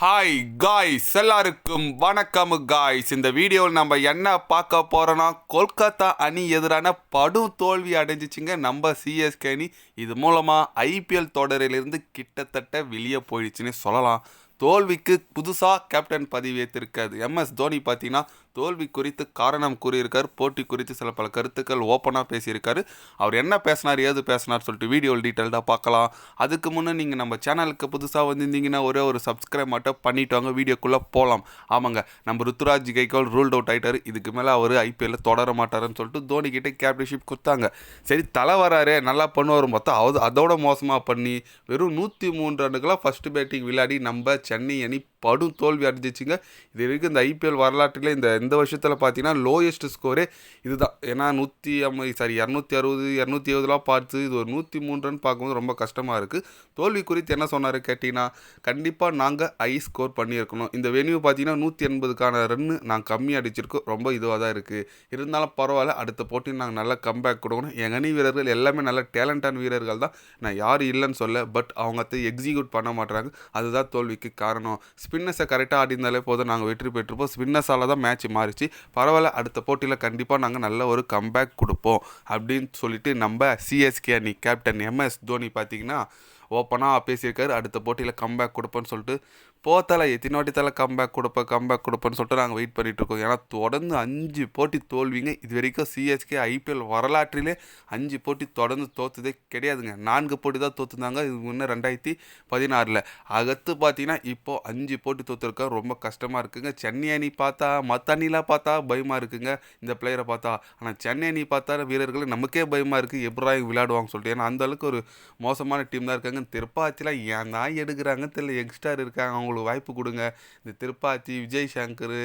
Hi guys எல்லாருக்கும் வணக்கம் guys இந்த வீடியோவில் நம்ம என்ன பார்க்க போகிறோன்னா கொல்கத்தா அணி எதிரான படும் தோல்வி அடைஞ்சிச்சுங்க. நம்ம சிஎஸ்கே அணி. இது மூலமாக ஐபிஎல் தொடரிலிருந்து கிட்டத்தட்ட வெளியே போயிடுச்சுன்னு சொல்லலாம். தோல்விக்கு புதுசாக கேப்டன் பதவி ஏற்றிருக்காது எம்எஸ் தோனி பார்த்தீங்கன்னா தோல்வி குறித்து காரணம் கூறியிருக்கார். போட்டி குறித்து சில பல கருத்துக்கள் ஓப்பனாக பேசியிருக்காரு. அவர் என்ன பேசினார் ஏது பேசினார் சொல்லிட்டு வீடியோவில் டீட்டெயில்டாக பார்க்கலாம். அதுக்கு முன்னே நீங்கள் நம்ம சேனலுக்கு புதுசாக வந்திருந்தீங்கன்னா ஒரே ஒரு சப்ஸ்கிரைப் மட்டும் பண்ணிட்டு வாங்க வீடியோக்குள்ளே போகலாம் ஆமாங்க நம்ம ருத்துராஜ் கைகோல் ரூல்ட் அவுட் ஆகிட்டார் இதுக்கு மேலே அவர் ஐபிஎல்ல தொடர மாட்டாருன்னு சொல்லிட்டு தோனி கிட்டே கேப்டன்ஷிப் கொடுத்தாங்க. சரி தலை வராரு நல்லா பண்ணுவார் மொத்தம் அது அதோட மோசமாக பண்ணி வெறும் நூற்றி மூன்று ரன்னுக்கெல்லாம் ஃபஸ்ட்டு பேட்டிங் விளையாடி நம்ம சென்னை அணி படும் தோல்வி அடைஞ்சிச்சுங்க. இது வரைக்கும் இந்த ஐபிஎல் வரலாற்றில் இந்த இந்த வருஷத்தில் பார்த்தீங்கன்னா லோயஸ்ட் ஸ்கோரே இதுதான். ஏன்னா நூற்றி ஐம்பது சாரி இரநூத்தி அறுபது இரநூத்தி எழுபதுலாம் பார்த்து இது ஒரு நூற்றி மூணு ரன் பார்க்கும்போது ரொம்ப கஷ்டமாக இருக்குது தோல்வி குறித்து என்ன சொன்னார் கேட்டிங்கன்னா கண்டிப்பாக நாங்கள் ஐ ஸ்கோர் பண்ணியிருக்கணும். இந்த வென்யூ பார்த்தீங்கன்னா நூற்றி எண்பதுக்கான ரன்னு நாங்கள் கம்மி அடிச்சிருக்கோம். ரொம்ப இதுவாக தான் இருக்குது இருந்தாலும் பரவாயில்ல அடுத்த போட்டி நாங்கள் நல்லா கம்பேக் கொடுக்கணும். எங்கள் அணி வீரர்கள் எல்லாமே நல்ல டேலண்டான வீரர்கள் தான். நான் யாரும் இல்லைன்னு சொல்ல பட் அவங்க அதை எக்ஸிக்யூட் பண்ண மாட்டுறாங்க அதுதான் தோல்விக்கு காரணம். ஸ்பின்னர்ஸை கரெக்டாக ஆடிருந்தாலே போதும். நாங்கள் வெற்றி பெற்றிருப்போம். ஸ்பின்னர்ஸால் தான் மேட்ச் மாறிச்சு. பரவாயில்ல அடுத்த போட்டியில் கண்டிப்பாக நாங்கள் நல்ல ஒரு கம்பேக் கொடுப்போம். அப்படின்னு சொல்லிட்டு நம்ம சிஎஸ்கே அணி கேப்டன் எம்எஸ் தோனி பார்த்தீங்கன்னா ஓப்பனாக பேசியிருக்காரு. அடுத்த போட்டியில் கம்பேக் கொடுப்பேன்னு சொல்லிட்டு போத்தால எத்தனை வாட்டி தலை கம்பேக் கொடுப்பேன் கம்பேக் கொடுப்பேன்னு சொல்லிட்டு நாங்கள் வெயிட் பண்ணிட்டு இருக்கோம். ஏன்னா தொடர்ந்து அஞ்சு போட்டி தோல்விங்க. இது வரைக்கும் சிஎஸ்கே ஐபிஎல் வரலாற்றிலே அஞ்சு போட்டி தொடர்ந்து தோத்ததே கிடையாதுங்க. நான்கு போட்டி தான் தோத்துருந்தாங்க. இது முன்னே ரெண்டாயிரத்தி பதினாறில். அகத்து பார்த்தீங்கன்னா இப்போது அஞ்சு போட்டி தோத்துருக்கோம். ரொம்ப கஷ்டமாக இருக்குங்க. சென்னை அணி பார்த்தா மற்ற அணிலாம் பார்த்தா பயமாக இருக்குங்க. இந்த பிளேயரை பார்த்தா. ஆனால் சென்னை அணி பார்த்தா வீரர்கள் நமக்கே பயமாக இருக்குது எப்படா விளையாடுவாங்க சொல்லிட்டு. ஏன்னா அந்தளவுக்கு ஒரு மோசமான டீம் தான் இருக்காங்க. திருப்பாச்சிலாம் ஏன் தான் எடுக்கிறாங்க. தெரியல யங்ஸ்டர் இருக்காங்க. அவங்களுக்கு வாய்ப்பு கொடுங்க. இந்த திருப்பாச்சி விஜய் சங்கர்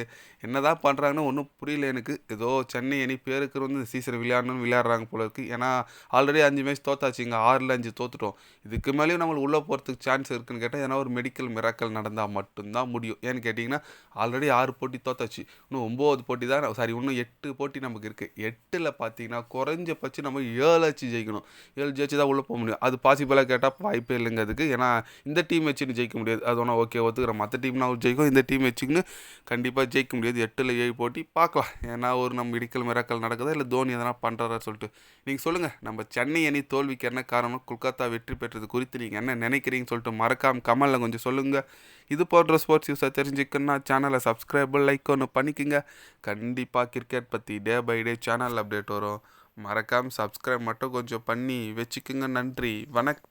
என்னதான் பண்ணுறாங்கன்னு ஒன்றும் புரியல எனக்கு. ஏதோ சென்னை அணி பேருக்கு வந்து இந்த சீசன் விளையாடணும்னு விளையாடுறாங்க போல இருக்குது ஏன்னா ஆல்ரெடி அஞ்சு மேட்ச் தோத்தாச்சுங்க ஆறில் அஞ்சு தோத்துட்டோம். இதுக்கு மேலேயும் நம்மளுக்கு உள்ளே போகிறதுக்கு சான்ஸ் இருக்குன்னு கேட்டால் ஏன்னா ஒரு மெடிக்கல் மிராக்கல் நடந்தால் மட்டும்தான் முடியும். ஏன்னு கேட்டிங்கன்னா ஆல்ரெடி ஆறு போட்டி தோத்தாச்சு. இன்னும் ஒம்பது போட்டி தான் சாரி இன்னும் எட்டு போட்டி நமக்கு இருக்குது எட்டில் பார்த்தீங்கன்னா குறைஞ்சபட்சம் நம்ம ஏழு ஜெயிக்கணும். ஏழு ஜெயிச்சு தான் உள்ளே போக முடியும். அது பாசிபிளாக கேட்டால் வாய்ப்பே இல்லைங்க அதுக்கு ஏன்னா இந்த டீம் வச்சுன்னு ஜெயிக்க முடியாது. அது ஒன்றா ஓகே ஒத்துக்கிறேன். மற்ற டீம்னா ஜெயிக்கும். இந்த டீம் வச்சுக்கின்னு கண்டிப்பாக ஜெயிக்க முடியாது. எட்டில் ஏழு போட்டி பார்க்கலாம். ஏன்னா ஒரு நம்ம இடிக்கல் மிராக்கல் நடக்குதா? இல்லை தோனி எதனா பண்ணுறாரா சொல்லிட்டு. நீங்கள் சொல்லுங்கள் நம்ம சென்னை அணி தோல்விக்கு என்ன காரணம்? கொல்கத்தா வெற்றி பெற்றது குறித்து நீங்கள் என்ன நினைக்கிறீங்கன்னு சொல்லிட்டு மறக்காம கமலில் கொஞ்சம் சொல்லுங்கள் இது போன்ற ஸ்போர்ட்ஸ் நியூஸை தெரிஞ்சுக்கணுன்னா சேனலை சப்ஸ்கிரைப் லைக் ஒன்று பண்ணிக்கோங்க. கண்டிப்பாக கிரிக்கெட் பற்றி day by day channel update வரும். மறக்காமல் சப்ஸ்கிரைப் மட்டும் கொஞ்சம் பண்ணி வச்சுக்கோங்க. நன்றி. வணக்கம்.